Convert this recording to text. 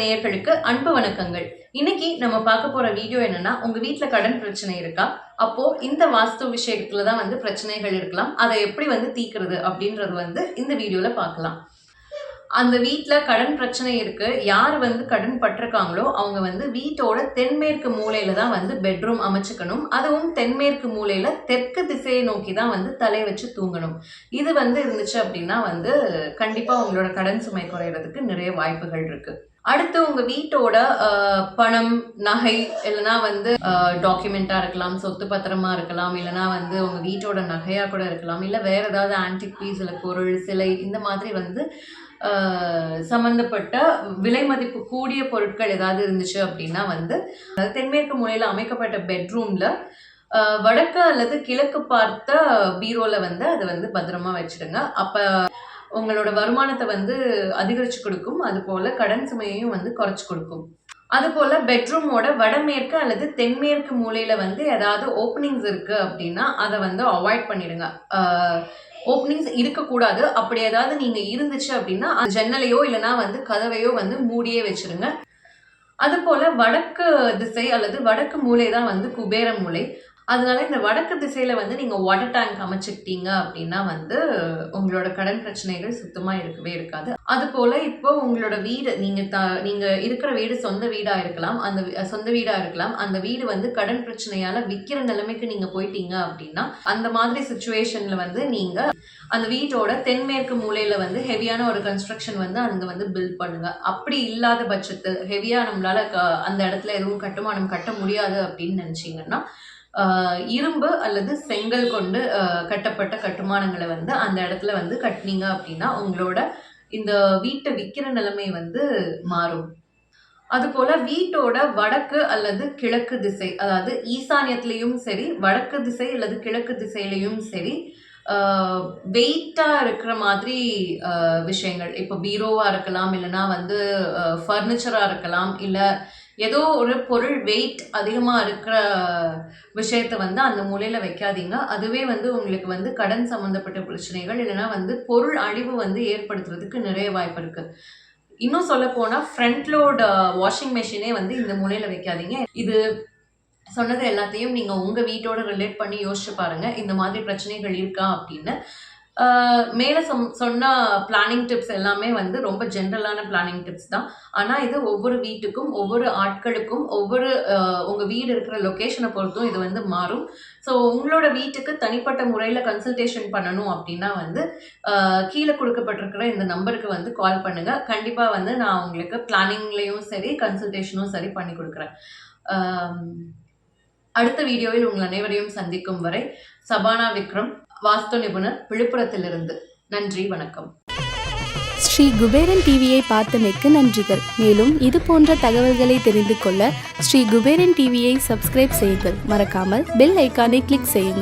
நேயர்களுக்கு அன்பு வணக்கங்கள். இன்னைக்கு நம்ம பார்க்க போற வீடியோ என்னன்னா உங்க வீட்டுல கடன் பிரச்சனை இருக்கா? அப்போ இந்த வாஸ்து விஷயத்துல தான் வந்து பிரச்சனைகள் இருக்கலாம். அதை எப்படி வந்து தீக்கிறது அப்படின்றது வந்து இந்த வீடியோல பார்க்கலாம். அந்த வீட்டில் கடன் பிரச்சனை இருக்குது யார் வந்து கடன் பட்டிருக்காங்களோ அவங்க வந்து வீட்டோட தென்மேற்கு மூலையில் தான் வந்து பெட்ரூம் அமைச்சுக்கணும். அதுவும் தென்மேற்கு மூலையில் தெற்கு திசையை நோக்கி தான் வந்து தலை வச்சு தூங்கணும். இது வந்து இருந்துச்சு அப்படின்னா வந்து கண்டிப்பாக உங்களோட கடன் சுமை குறையிறதுக்கு நிறைய வாய்ப்புகள் இருக்குது அடுத்து உங்கள் வீட்டோட பணம் நகை இல்லைன்னா வந்து டாக்குமெண்ட்டாக இருக்கலாம் சொத்து பத்திரமா இருக்கலாம் இல்லைன்னா வந்து உங்கள் வீட்டோட நகையாக கூட இருக்கலாம் இல்லை வேறு ஏதாவது ஆன்டிக் பீஸ் இல்லை பொருள் சிலை இந்த மாதிரி வந்து சம்மந்தப்பட்ட சம்பந்தப்பட்ட விலை மதிப்பு கூடிய பொருட்கள் ஏதாவது இருந்துச்சு அப்படின்னா வந்து தென்மேற்கு மூலையில் அமைக்கப்பட்ட பெட்ரூமில் வடக்கு அல்லது கிழக்கு பார்த்த பீரோவில் வந்து அதை வந்து பத்திரமா வச்சிடுங்க. அப்போ உங்களோட வருமானத்தை வந்து அதிகரித்து கொடுக்கும். அதுபோல் கடன் சுமையையும் வந்து குறைச்சி கொடுக்கும். அதுபோல் பெட்ரூமோட வடமேற்கு அல்லது தென்மேற்கு மூலையில் வந்து ஏதாவது ஓப்பனிங்ஸ் இருக்குது அப்படின்னா அதை வந்து அவாய்ட் பண்ணிடுங்க. ஓப்பனிங்ஸ் இருக்கக்கூடாது. அப்படி ஏதாவது நீங்க இருந்துச்சு அப்படின்னா அந்த ஜன்னலையோ இல்லைன்னா வந்து கதவையோ வந்து மூடியே வச்சிருங்க. அது போல வடக்கு திசை அல்லது வடக்கு மூலை தான் வந்து குபேர மூலை. அதனால இந்த வடக்கு திசையில வந்து நீங்க வாட்டர் டேங்க் அமைச்சுக்கிட்டீங்க அப்படின்னா வந்து உங்களோட கடன் பிரச்சனைகள் சுத்தமா இருக்கவே இருக்காது. அது போல இப்போ உங்களோட வீடு நீங்க த நீங்க இருக்கிற வீடு சொந்த வீடா இருக்கலாம் அந்த சொந்த வீடா இருக்கலாம் அந்த வீடு வந்து கடன் பிரச்சனையால விற்கிற நிலைமைக்கு நீங்க போயிட்டீங்க அப்படின்னா அந்த மாதிரி சுச்சுவேஷன்ல வந்து நீங்க அந்த வீட்டோட தென்மேற்கு மூலையில வந்து ஹெவியான ஒரு கன்ஸ்ட்ரக்ஷன் வந்து அங்க வந்து பில்ட் பண்ணுங்க. அப்படி இல்லாத பட்சத்தில் ஹெவியா நம்மளால க- அந்த இடத்துல எதுவும் கட்டுமானம் கட்ட முடியாது அப்படின்னு நினைச்சீங்கன்னா இரும்பு அல்லது செங்கல் கொண்டு கட்டப்பட்ட கட்டுமானங்களை வந்து அந்த இடத்துல வந்து கட்டினீங்க அப்படின்னா உங்களோட இந்த வீட்டை விற்கிற நிலைமை வந்து மாறும். அதுபோல வீட்டோட வடக்கு அல்லது கிழக்கு திசை அதாவது ஈசானியத்திலையும் சரி வடக்கு திசை அல்லது கிழக்கு திசையிலையும் சரி வெயிட்டாக இருக்கிற மாதிரி விஷயங்கள். இப்போ பீரோவாக இருக்கலாம் இல்லைன்னா வந்து ஃபர்னிச்சராக இருக்கலாம் இல்லை ஏதோ ஒரு பொருள் வெயிட் அதிகமாக இருக்கிற விஷயத்த வந்து அந்த மூலையில் வைக்காதீங்க. அதுவே வந்து உங்களுக்கு வந்து கடன் சம்மந்தப்பட்ட பிரச்சனைகள் இல்லைன்னா வந்து பொருள் அழிவு வந்து ஏற்படுத்துறதுக்கு நிறைய வாய்ப்பு இருக்குது இன்னும் சொல்ல போனால் ஃப்ரண்ட் லோட் வாஷிங் மெஷினே வந்து இந்த மூலையில் வைக்காதீங்க. இது சொன்னது எல்லாத்தையும் நீங்கள் உங்கள் வீட்டோட ரிலேட் பண்ணி யோசிச்சு பாருங்கள் இந்த மாதிரி பிரச்சனைகள் இருக்கா அப்படின்னு. மேலே சொம் சொன்ன பிளானிங் டிப்ஸ் எல்லாமே வந்து ரொம்ப ஜென்ரலான பிளானிங் டிப்ஸ் தான். ஆனால் இது ஒவ்வொரு வீட்டுக்கும் ஒவ்வொரு ஆட்களுக்கும் ஒவ்வொரு உங்கள் வீடு இருக்கிற லொக்கேஷனை பொறுத்தும் இது வந்து மாறும். ஸோ உங்களோட வீட்டுக்கு தனிப்பட்ட முறையில் கன்சல்டேஷன் பண்ணணும் அப்படின்னா வந்து கீழே கொடுக்கப்பட்டிருக்கிற இந்த நம்பருக்கு வந்து கால் பண்ணுங்கள் கண்டிப்பாக வந்து நான் உங்களுக்கு பிளானிங்லேயும் சரி கன்சல்டேஷனும் சரி பண்ணி கொடுக்குறேன். அடுத்த வீடியோவில் உங்கள் அனைவரையும் சந்திக்கும் வரை சபானா விக்ரம் வாஸ்து நிபுணர் விழுப்புரத்திலிருந்து. நன்றி வணக்கம். ஸ்ரீ குபேரன் டிவியை பார்த்தமைக்கு நன்றிகள். மேலும் இது போன்ற தகவல்களை தெரிந்து கொள்ள ஸ்ரீ குபேரன் டிவியை சப்ஸ்கிரைப் செய்யுங்கள். மறக்காமல் பெல் ஐக்கானை கிளிக் செய்யுங்கள்.